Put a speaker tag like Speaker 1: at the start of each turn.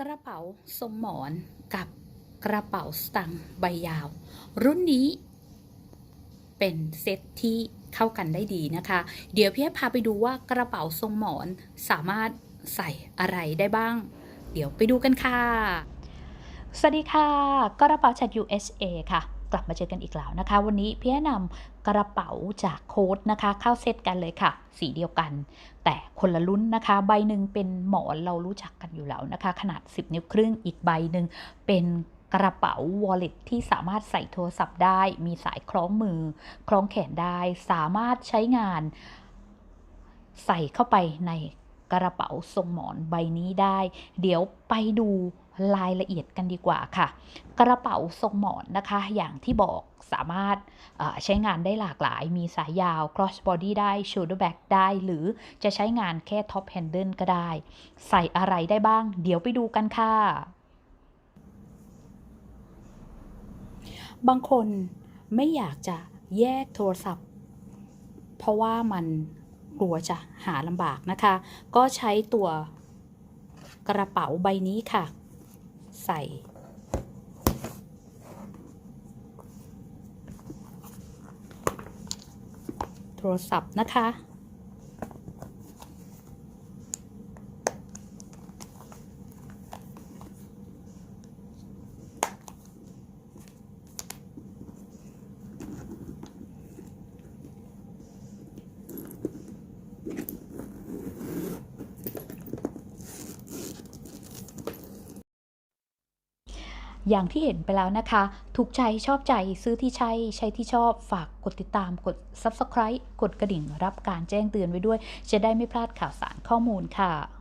Speaker 1: กระเป๋าสมหมอนกับกระเป๋าสตังค์ใบยาว รุ่นนี้เป็นเซตที่เข้ากันได้ดีนะคะ เดี๋ยวพี่ให้พาไปดูว่ากระเป๋าทรงหมอนสามารถใส่อะไรได้บ้าง เดี๋ยวไปดูกันค่ะ สวัสดีค่ะ กระเป๋าจาก USA ค่ะ กลับมาเจอกันอีกแล้วนะคะ วันนี้พี่ให้นำกระเป๋าจากโค้ดนะคะ เข้าเซตกันเลยค่ะ สีเดียวกัน แต่คนละรุ่นนะคะ ใบหนึ่งเป็นหมอนเรารู้จักกันอยู่แล้วนะคะ ขนาด 10 นิ้วครึ่งอีกใบหนึ่งเป็นกระเป๋า wallet ที่สามารถใส่โทรศัพท์ได้ มีสายคล้องมือ คล้องแขนได้ สามารถใช้งาน ใส่เข้าไปในกระเป๋าทรงหมอนใบนี้ได้ เดี๋ยวไปดู รายละเอียดกันดีกว่าค่ะ กระเป๋าทรงหมอนนะคะ อย่างที่บอกสามารถใช้งานได้หลากหลาย มีสายยาว cross body ได้ shoulder bag ได้ หรือจะใช้งานแค่ top handle ก็ได้ ใส่อะไรได้บ้าง เดี๋ยวไปดูกันค่ะ บางคนไม่อยากจะแยกโทรศัพท์ เพราะว่ามันกลัวจะหาลำบากนะคะ ก็ใช้ตัวกระเป๋าใบนี้ค่ะ ใส่ โทรศัพท์นะคะ อย่างที่เห็นไปแล้วนะคะ ถูกใจชอบใจซื้อที่ใช้ใช้ที่ชอบฝากกดติดตามกด Subscribe กดกระดิ่งรับการแจ้งเตือนไว้ด้วย จะได้ไม่พลาดข่าวสารข้อมูลค่ะ